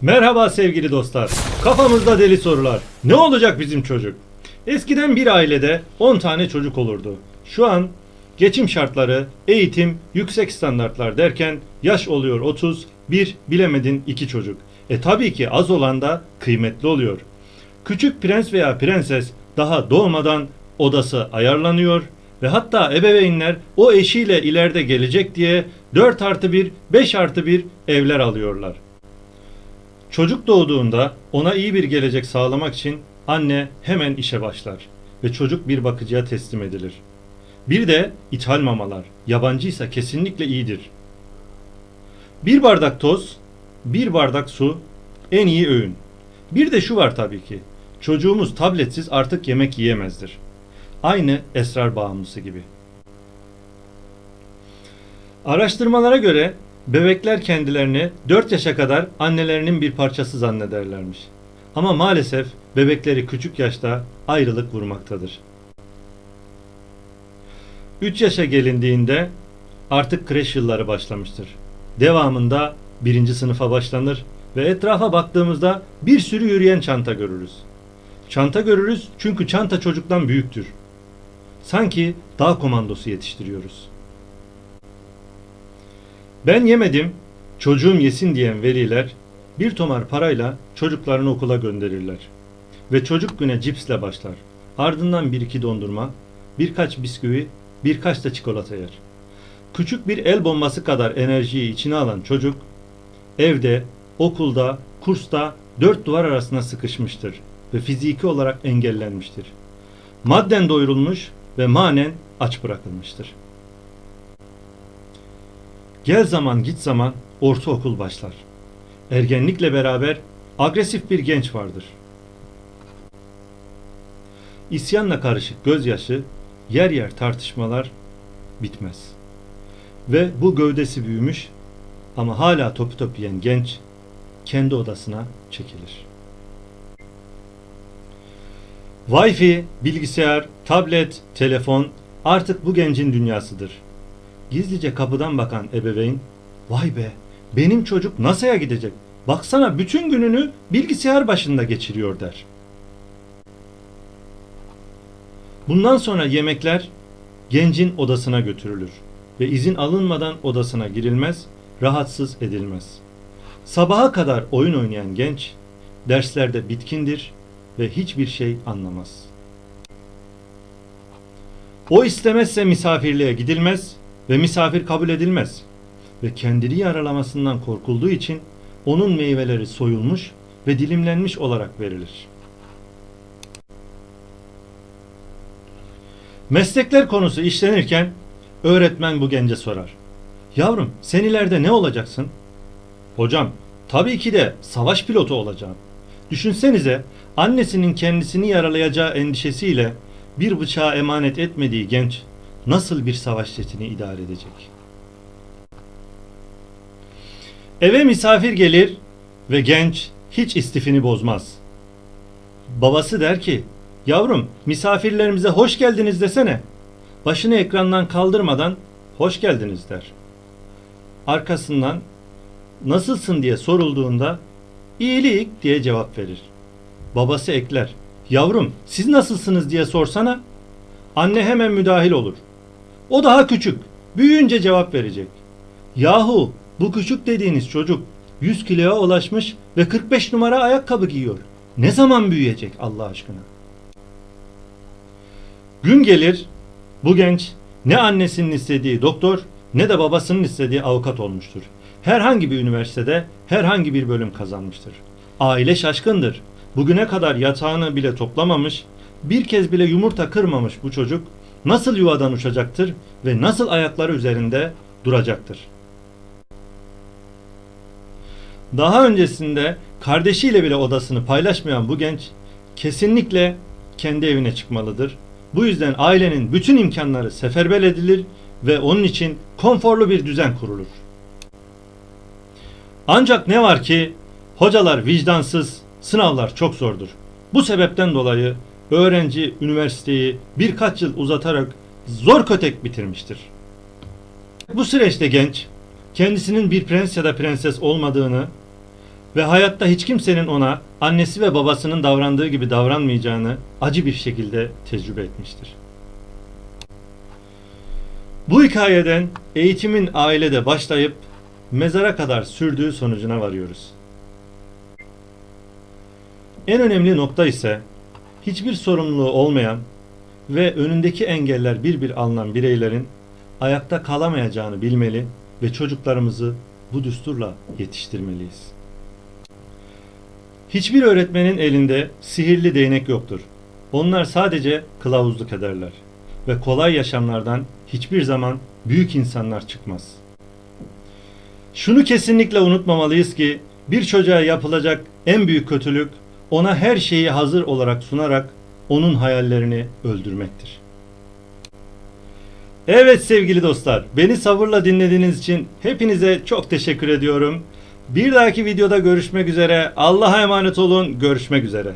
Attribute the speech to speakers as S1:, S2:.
S1: Merhaba sevgili dostlar. Kafamızda deli sorular. Ne olacak bizim çocuk? Eskiden bir ailede 10 tane çocuk olurdu. Şu an geçim şartları, eğitim, yüksek standartlar derken yaş oluyor 30, bir bilemedin 2 çocuk. E tabii ki az olan da kıymetli oluyor. Küçük prens veya prenses daha doğmadan odası ayarlanıyor ve hatta ebeveynler o eşiyle ileride gelecek diye 4 artı 1, 5 artı 1 evler alıyorlar. Çocuk doğduğunda ona iyi bir gelecek sağlamak için anne hemen işe başlar ve çocuk bir bakıcıya teslim edilir. Bir de ithal mamalar, yabancıysa kesinlikle iyidir. Bir bardak toz, bir bardak su en iyi öğün. Bir de şu var tabii ki. Çocuğumuz tabletsiz artık yemek yiyemezdir. Aynı esrar bağımlısı gibi. Araştırmalara göre bebekler kendilerini 4 yaşa kadar annelerinin bir parçası zannederlermiş. Ama maalesef bebekleri küçük yaşta ayrılık vurmaktadır. 3 yaşa gelindiğinde artık kreş yılları başlamıştır. Devamında birinci sınıfa başlanır ve etrafa baktığımızda bir sürü yürüyen çanta görürüz. Çanta görürüz çünkü çanta çocuktan büyüktür. Sanki dağ komandosu yetiştiriyoruz. Ben yemedim, çocuğum yesin diyen veliler bir tomar parayla çocuklarını okula gönderirler. Ve çocuk güne cipsle başlar. Ardından bir iki dondurma, birkaç bisküvi, birkaç da çikolata yer. Küçük bir el bombası kadar enerjiyi içine alan çocuk, evde, okulda, kursta dört duvar arasına sıkışmıştır ve fiziki olarak engellenmiştir. Madden doyurulmuş ve manen aç bırakılmıştır. Gel zaman git zaman ortaokul başlar. Ergenlikle beraber agresif bir genç vardır. İsyanla karışık gözyaşı, yer yer tartışmalar bitmez. Ve bu gövdesi büyümüş ama hala topu topu yiyen genç kendi odasına çekilir. Wi-Fi, bilgisayar, tablet, telefon artık bu gencin dünyasıdır. Gizlice kapıdan bakan ebeveyn, vay be benim çocuk NASA'ya gidecek. Baksana bütün gününü bilgisayar başında geçiriyor der. Bundan sonra yemekler gencin odasına götürülür ve izin alınmadan odasına girilmez, rahatsız edilmez. Sabaha kadar oyun oynayan genç derslerde bitkindir ve hiçbir şey anlamaz. O istemezse misafirliğe gidilmez ve misafir kabul edilmez ve kendini yaralamasından korkulduğu için onun meyveleri soyulmuş ve dilimlenmiş olarak verilir. Meslekler konusu işlenirken öğretmen bu gence sorar. Yavrum sen ileride ne olacaksın? Hocam tabii ki de savaş pilotu olacağım. Düşünsenize annesinin kendisini yaralayacağı endişesiyle bir bıçağı emanet etmediği genç nasıl bir savaş jetini idare edecek? Eve misafir gelir ve genç hiç istifini bozmaz. Babası der ki, yavrum misafirlerimize hoş geldiniz desene. Başını ekrandan kaldırmadan hoş geldiniz der. Arkasından nasılsın diye sorulduğunda iyilik diye cevap verir. Babası ekler. Yavrum siz nasılsınız diye sorsana. Anne hemen müdahil olur. O daha küçük. Büyüyünce cevap verecek. Yahu bu küçük dediğiniz çocuk 100 kiloya ulaşmış ve 45 numara ayakkabı giyiyor. Ne zaman büyüyecek Allah aşkına? Gün gelir bu genç ne annesinin istediği doktor ne de babasının istediği avukat olmuştur. Herhangi bir üniversitede herhangi bir bölüm kazanmıştır. Aile şaşkındır. Bugüne kadar yatağını bile toplamamış, bir kez bile yumurta kırmamış bu çocuk nasıl yuvadan uçacaktır ve nasıl ayakları üzerinde duracaktır? Daha öncesinde kardeşiyle bile odasını paylaşmayan bu genç kesinlikle kendi evine çıkmalıdır. Bu yüzden ailenin bütün imkanları seferber edilir ve onun için konforlu bir düzen kurulur. Ancak ne var ki hocalar vicdansız, sınavlar çok zordur. Bu sebepten dolayı öğrenci üniversiteyi birkaç yıl uzatarak zor kötek bitirmiştir. Bu süreçte genç kendisinin bir prens ya da prenses olmadığını, ve hayatta hiç kimsenin ona annesi ve babasının davrandığı gibi davranmayacağını acı bir şekilde tecrübe etmiştir. Bu hikayeden eğitimin ailede başlayıp mezara kadar sürdüğü sonucuna varıyoruz. En önemli nokta ise hiçbir sorumluluğu olmayan ve önündeki engeller bir bir alınan bireylerin ayakta kalamayacağını bilmeli ve çocuklarımızı bu düsturla yetiştirmeliyiz. Hiçbir öğretmenin elinde sihirli değnek yoktur. Onlar sadece kılavuzluk ederler ve kolay yaşamlardan hiçbir zaman büyük insanlar çıkmaz. Şunu kesinlikle unutmamalıyız ki bir çocuğa yapılacak en büyük kötülük ona her şeyi hazır olarak sunarak onun hayallerini öldürmektir. Evet sevgili dostlar, beni sabırla dinlediğiniz için hepinize çok teşekkür ediyorum. Bir dahaki videoda görüşmek üzere. Allah'a emanet olun. Görüşmek üzere.